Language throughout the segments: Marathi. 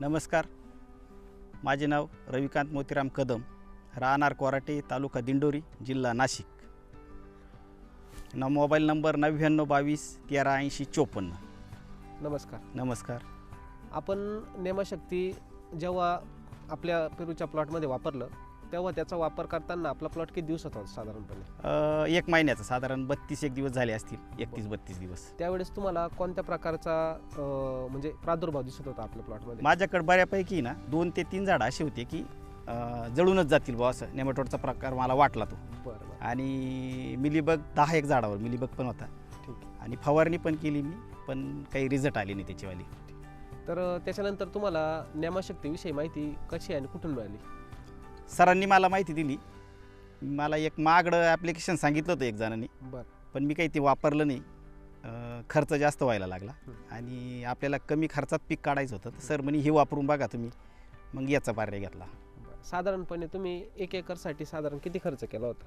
नमस्कार. माझे नाव रविकांत मोतीराम कदम राहणार कोराटे तालुका दिंडोरी जिल्हा नाशिक. न मोबाईल नंबर नव्याण्णव बावीस तेरा ऐंशी चोपन्न. नमस्कार. नमस्कार. आपण नेमशक्ती जेव्हा आपल्या पेरूच्या प्लॉटमध्ये वापरलं तेव्हा त्याचा वापर करताना आपला प्लॉट किती दिवसात होता साधारणपणे? अ, एक महिन्याचं. साधारण बत्तीस एक दिवस झाले असतील. एकतीस बत्तीस दिवस. त्यावेळेस तुम्हाला कोणत्या प्रकारचा अं, म्हणजे प्रादुर्भाव दिसत होता आपल्या प्लॉटमध्ये माझ्याकडे बऱ्यापैकी ना दोन ते तीन झाडं अशी होती की अ, जळूनच जातील बुवा असं. नेमॅटोडचा प्रकार मला वाटला तो. बरं बरं. आणि मिलीबग दहा एक झाडावर मिलीबग पण होता. ठीक आहे. आणि फवारणी पण केली मी पण काही रिझल्ट आली नाही त्याचीवाली. तर अं, त्याच्यानंतर तुम्हाला नेमशक्तीविषयी माहिती कशी आणि कुठून मिळाली? सरांनी मला माहिती दिली. मला एक मागडं ॲप्लिकेशन सांगितलं होतं एक जणांनी. बरं. पण मी काही ते वापरलं नाही. अं, खर्च जास्त व्हायला लागला. आणि आपल्याला कमी खर्चात पीक काढायचं होतं. तर सर म्हणे हे वापरून बघा तुम्ही. मग याचा पर्याय घेतला. बरं. साधारणपणे तुम्ही एक एकरसाठी साधारण किती खर्च केला होता?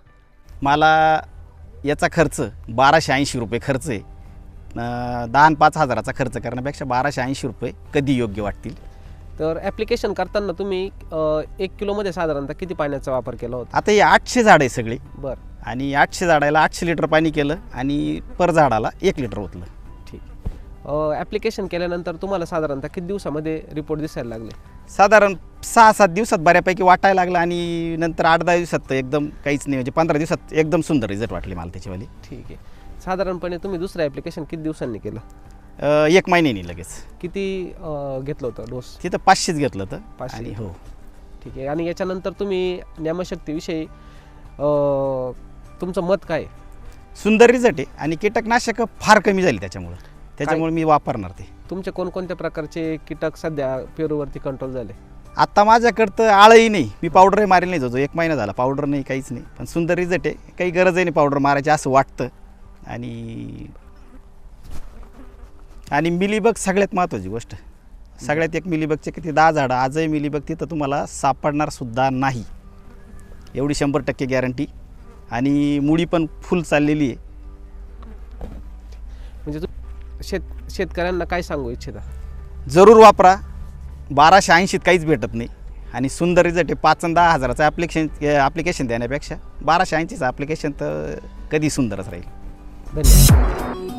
मला याचा खर्च बाराशे ऐंशी रुपये खर्च आहे. अं, दहा आणि पाच हजाराचा खर्च करण्यापेक्षा बाराशे ऐंशी रुपये कधी योग्य वाटतील? तर ॲप्लिकेशन करताना तुम्ही अं, एक किलोमध्ये साधारणतः किती पाण्याचा वापर केला होता? आता हे आठशे झाड आहे सगळे. बरं. आणि आठशे झाडाला आठशे लिटर पाणी केलं आणि पर झाडाला एक लिटर ओतलं. ठीक. ॲप्लिकेशन केल्यानंतर तुम्हाला साधारणतः किती दिवसामध्ये रिपोर्ट दिसायला लागले? साधारण सहा सात दिवसात बऱ्यापैकी वाटायला लागलं आणि नंतर आठ दहा दिवसात तर एकदम काहीच नाही म्हणजे पंधरा दिवसात एकदम सुंदर रिझल्ट वाटले मला त्याच्यावाली. ठीक आहे. साधारणपणे तुम्ही दुसरं ॲप्लिकेशन किती दिवसांनी केलं? अं, एक महिन्यानी लगेच. किती अं, घेतलं होतं डोस? तिथं पाचशेच घेतलं तर पाचशे. आणि हो. ठीक आहे. आणि याच्यानंतर तुम्ही ज्ञानशक्तीविषयी अं, तुमचं मत काय? आहे? सुंदर रिझल्ट आहे आणि कीटकनाशकं फार कमी झाली त्याच्यामुळं. त्याच्यामुळे मी वापरणार ते. तुमचे कोणकोणत्या प्रकारचे कीटक सध्या पेरूवरती कंट्रोल झाले? आता माझ्याकडं तर आळही नाही. मी पावडरही मारेल नाही. जो एक महिना झाला. पावडर नाही काहीच नाही. पण सुंदर रिझल्ट आहे. काही गरजही नाही पावडर मारायची असं वाटतं. आणि आणि मिलीबग सगळ्यात महत्त्वाची गोष्ट. सगळ्यात एक मिलीबगचे किती दहा झाडं आजही मिलीबग तिथं तुम्हाला सापडणार सुद्धा नाही. एवढी शंभर टक्के गॅरंटी आणि मुळी पण फुल चाललेली आहे. म्हणजे तू शेत शेतकऱ्यांना काय सांगू इच्छिता? जरूर वापरा. बाराशे ऐंशीत काहीच भेटत नाही. आणि सुंदर रिझल्ट आहे. पाच आणि दहा हजाराचं ॲप्लिकेशन ॲप्लिकेशन देण्यापेक्षा बाराशे ऐंशीचं ॲप्लिकेशन तर कधी सुंदरच राहील. धन्यवाद.